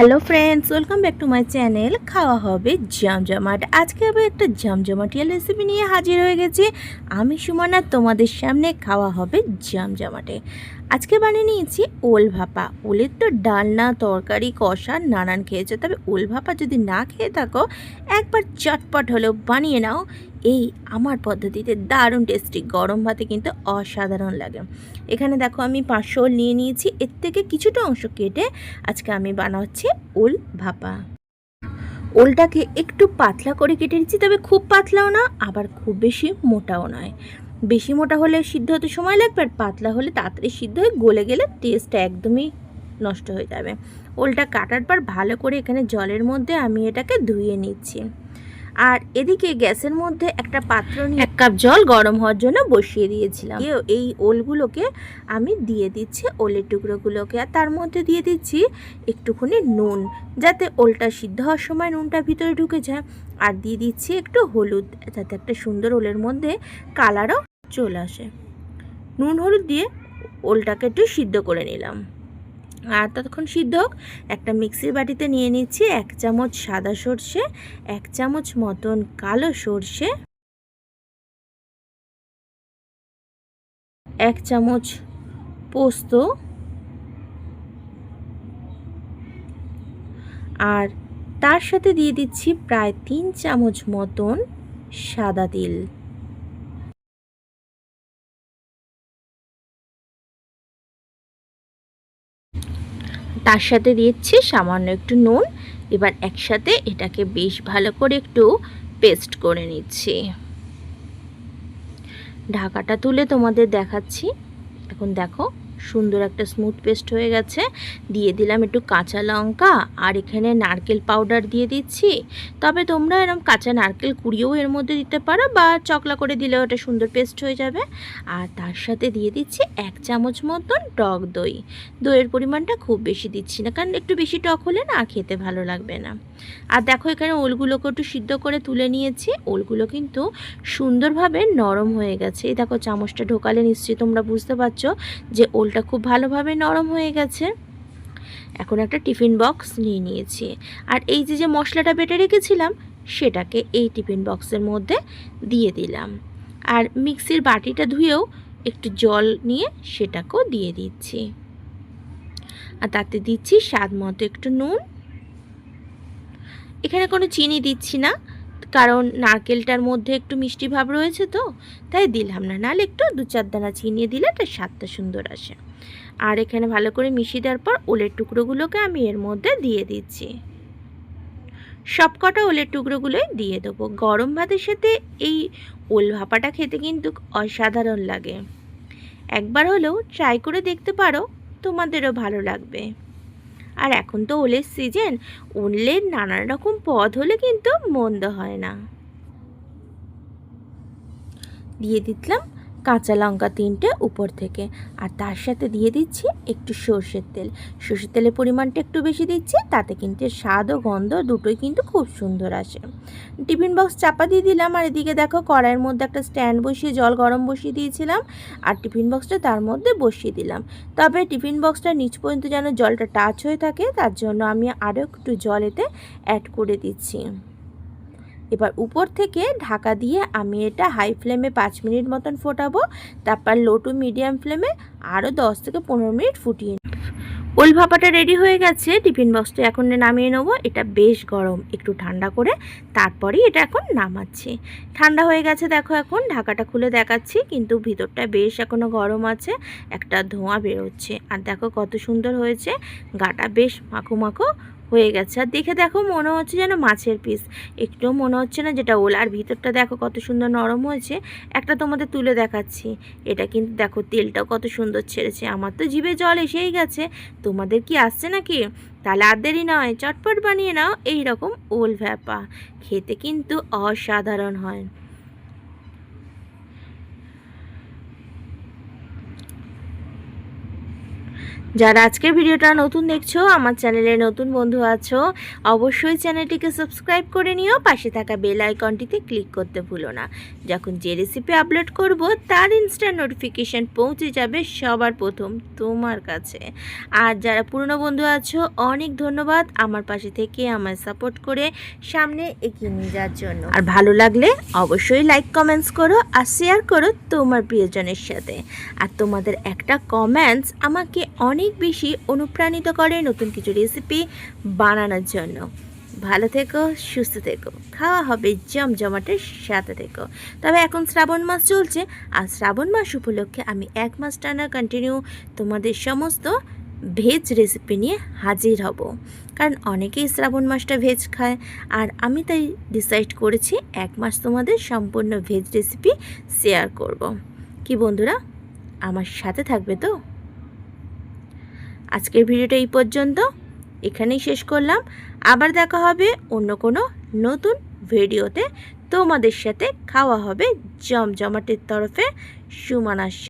Hello friends welcome back to my channel খাওয়া হবে জমজমাট। আজকে আবার একটা জমজমাটিয়া রেসিপি নিয়ে হাজির হয়ে গেছি। আমি সুমনা, তোমাদের সামনে খাওয়া হবে জমজমাটে। আজকে বানিয়ে নিয়েছি ওল ভাপা। ওলের তো ডালনা, তরকারি, কষা নানান খেয়েছে। তবে ওল ভাপা যদি না খেয়ে থাকো, একবার চটপট হলেও বানিয়ে নাও। এই আমার পদ্ধতিতে দারুণ টেস্টি গরম ভাতে কিন্তু অসাধারণ লাগে। এখানে দেখো আমি পাঁচশো নিয়ে নিয়েছি, এর থেকে কিছুটা অংশ কেটে আজকে আমি বানাচ্ছি ওল ভাপা। ওলটাকে একটু পাতলা করে কেটে নিচ্ছি, তবে খুব পাতলাও না, আবার খুব বেশি মোটাও নয়। বেশি মোটা হলে সিদ্ধ হতে সময় লাগবে, আর পাতলা হলে তাড়াতাড়ি সিদ্ধ হয়ে গলে গেলে টেস্টটা একদমই নষ্ট হয়ে যাবে। ওলটা কাটার পর ভালো করে এখানে জলের মধ্যে আমি এটাকে ধুয়ে নিচ্ছি। আর এদিকে গ্যাসের মধ্যে একটা পাত্র নিয়ে এক কাপ জল গরম হওয়ার জন্য বসিয়ে দিয়েছিলাম। দিয়ে এই ওলগুলোকে আমি দিয়ে দিচ্ছি ওলের টুকরোগুলোকে। আর তার মধ্যে দিয়ে দিচ্ছি একটুখানি নুন যাতে ওলটা সিদ্ধ হওয়ার সময় নুনটা ভিতরে ঢুকে যায়। আর দিয়ে দিচ্ছি একটু হলুদ যাতে একটা সুন্দর ওলের মধ্যে কালারও চলে আসে। নুন হলুদ দিয়ে ওলটাকে একটু সিদ্ধ করে নিলাম। আর ততক্ষণ সিদ্ধ হোক। একটা মিক্সির বাটিতে নিয়ে নিচ্ছি এক চামচ সাদা সর্ষে, এক চামচ মতন কালো সর্ষে, এক চামচ পোস্ত আর তার সাথে দিয়ে দিচ্ছি প্রায় তিন চামচ মতন সাদা তিল। তার সাথে দিয়েছি সামান্য একটু নুন। এবার একসাথে এটাকে বেশ ভালো করে একটু পেস্ট করে নিচ্ছি। ঢাকাটা তুলে তোমাদের দেখাচ্ছি। এখন দেখো সুন্দর একটা স্মুথ পেস্ট হয়ে গেছে। দিয়ে দিলাম একটু কাঁচা লঙ্কা আর এখানে নারকেল পাউডার দিয়ে দিচ্ছি। তবে তোমরা এরকম কাঁচা নারকেল কুড়িয়েও এর মধ্যে দিতে পারো বা চকলা করে দিলেও এটা সুন্দর পেস্ট হয়ে যাবে। আর তার সাথে দিয়ে দিচ্ছি এক চামচ মতন টক দই। দইয়ের পরিমাণটা খুব বেশি দিচ্ছি না, কারণ একটু বেশি টক হলে না খেতে ভালো লাগবে না। আর দেখো এখানে ওলগুলোকে একটু সিদ্ধ করে তুলে নিয়েছি। ওলগুলো কিন্তু সুন্দরভাবে নরম হয়ে গেছে। এই দেখো চামচটা ঢোকালে নিশ্চয়ই তোমরা বুঝতে পারছ যে ওলটা খুব ভালোভাবে নরম হয়ে গেছে। এখন একটা টিফিন বক্স নিয়ে নিয়েছি। আর এই যে যে মশলাটা বেটে রেখেছিলাম, সেটাকে এই টিফিন বক্সের মধ্যে দিয়ে দিলাম। আর মিক্সির বাটিটা ধুয়েও একটু জল নিয়ে সেটাকেও দিয়ে দিচ্ছি। আর তাতে দিচ্ছি স্বাদ মতো একটু নুন। এখানে কোনো চিনি দিচ্ছি না। কারণ নারকেলটার মধ্যে একটু মিষ্টি ভাব রয়েছে তো, তাই দিলাম না। নাহলে একটু দু চার দানা চিনি দিলে তার স্বাদটা সুন্দর আসে। আর এখানে ভালো করে মিশিয়ে দেওয়ার পর ওলের টুকরোগুলোকে আমি এর মধ্যে দিয়ে দিচ্ছি। সব কটা ওলের টুকরোগুলোই দিয়ে দেবো। গরম ভাতের সাথে এই ওল ভাপাটা খেতে কিন্তু অসাধারণ লাগে। একবার হলেও ট্রাই করে দেখতে পারো, তোমাদেরও ভালো লাগবে। আর এখন তো ওলের সিজন ওলের নানান রকম পদ হলে কিন্তু মন্দ হয় না। দিয়ে দিলাম কাঁচা লঙ্কা তিনটে উপর থেকে। আর তার সাথে দিয়ে দিচ্ছি একটু সর্ষের তেল। সর্ষের তেলের পরিমাণটা একটু বেশি দিচ্ছি, তাতে কিন্তু স্বাদ ও গন্ধ দুটোই কিন্তু খুব সুন্দর আসে। টিফিন বক্স চাপা দিয়ে দিলাম, আর এদিকে দেখো কড়াইয়ের মধ্যে একটা স্ট্যান্ড বসিয়ে জল গরম বসিয়ে দিয়েছিলাম, আর টিফিন বক্সটা তার মধ্যে বসিয়ে দিলাম। তবে টিফিন বক্সটা নিচ পর্যন্ত যেন জলটা টাচ হয়ে থাকে, তার জন্য আমি আরও একটু জল এতে অ্যাড করে দিচ্ছি। এবার উপর থেকে ঢাকা দিয়ে আমি এটা হাই ফ্লেমে পাঁচ মিনিট মতন ফোটাবো, তারপর লো টু মিডিয়াম ফ্লেমে আরও দশ থেকে পনেরো মিনিট ফুটিয়ে। ওল ভাপাটা রেডি হয়ে গেছে টিফিন বক্সটা এখন নামিয়ে নেব। এটা বেশ গরম, একটু ঠান্ডা করে, তারপরেই এটা এখন নামাচ্ছি। ঠান্ডা হয়ে গেছে দেখো এখন, ঢাকাটা খুলে দেখাচ্ছি, কিন্তু ভিতরটা বেশ এখনও গরম আছে, একটা ধোঁয়া বেরোচ্ছে। আর দেখো কত সুন্দর হয়েছে, গাটা বেশ মাখো মাখো হয়ে গেছে। আর দেখে দেখো মনে হচ্ছে যেন মাছের পিস একটুও মনে হচ্ছে না যেটা ওল। আর ভিতরটা দেখো কত সুন্দর নরম হয়েছে। একটা তোমাদের তুলে দেখাচ্ছি। এটা কিন্তু দেখো তেলটাও কত সুন্দর ছেড়েছে। আমার তো জিভে জল এসেই গেছে। তোমাদের কি আসছে নাকি? তাহলে আর দেরি নয়। চটপট বানিয়ে নাও। এই রকম ওল ভ্যাপা। খেতে কিন্তু অসাধারণ হয়। যারা আজকের ভিডিওটা নতুন দেখছ, আমার চ্যানেলে নতুন বন্ধু আছো, অবশ্যই চ্যানেলটিকে সাবস্ক্রাইব করে নিও, পাশে থাকা বেল আইকনটিতে ক্লিক করতে ভুলো না। যখন যে রেসিপি আপলোড করব, তার ইনস্ট্যান্ট নোটিফিকেশান পৌঁছে যাবে সবার প্রথম তোমার কাছে। আর যারা পুরনো বন্ধু আছো, অনেক ধন্যবাদ আমার পাশে থেকে আমায় সাপোর্ট করে সামনে এগিয়ে নিয়ে যাওয়ার জন্য। আর ভালো লাগলে অবশ্যই লাইক কমেন্টস করো আর শেয়ার করো তোমার প্রিয়জনের সাথে। আর তোমাদের একটা কমেন্টস আমাকে অনেক বেশি অনুপ্রাণিত করে নতুন কিছু রেসিপি বানানোর জন্য। ভালো থেকো, সুস্থ থেকো। খাওয়া হবে জমজমাটের সাথে থেকো। তবে এখন শ্রাবণ মাস চলছে, আর শ্রাবণ মাস উপলক্ষে আমি এক মাস টানা কন্টিনিউ তোমাদের সমস্ত ভেজ রেসিপি নিয়ে হাজির হব। কারণ অনেকেই শ্রাবণ মাসটা ভেজ খায়, আর আমি তাই ডিসাইড করেছি এক মাস তোমাদের সম্পূর্ণ ভেজ রেসিপি শেয়ার করব। কি বন্ধুরা, আমার সাথে থাকবে তো? আজকের ভিডিওটা এই পর্যন্ত। এখানেই শেষ করলাম। আবার দেখা হবে অন্য কোনো নতুন ভিডিওতে। তোমাদের সাথে খাওয়া হবে জমজমাটির তরফে সুমানার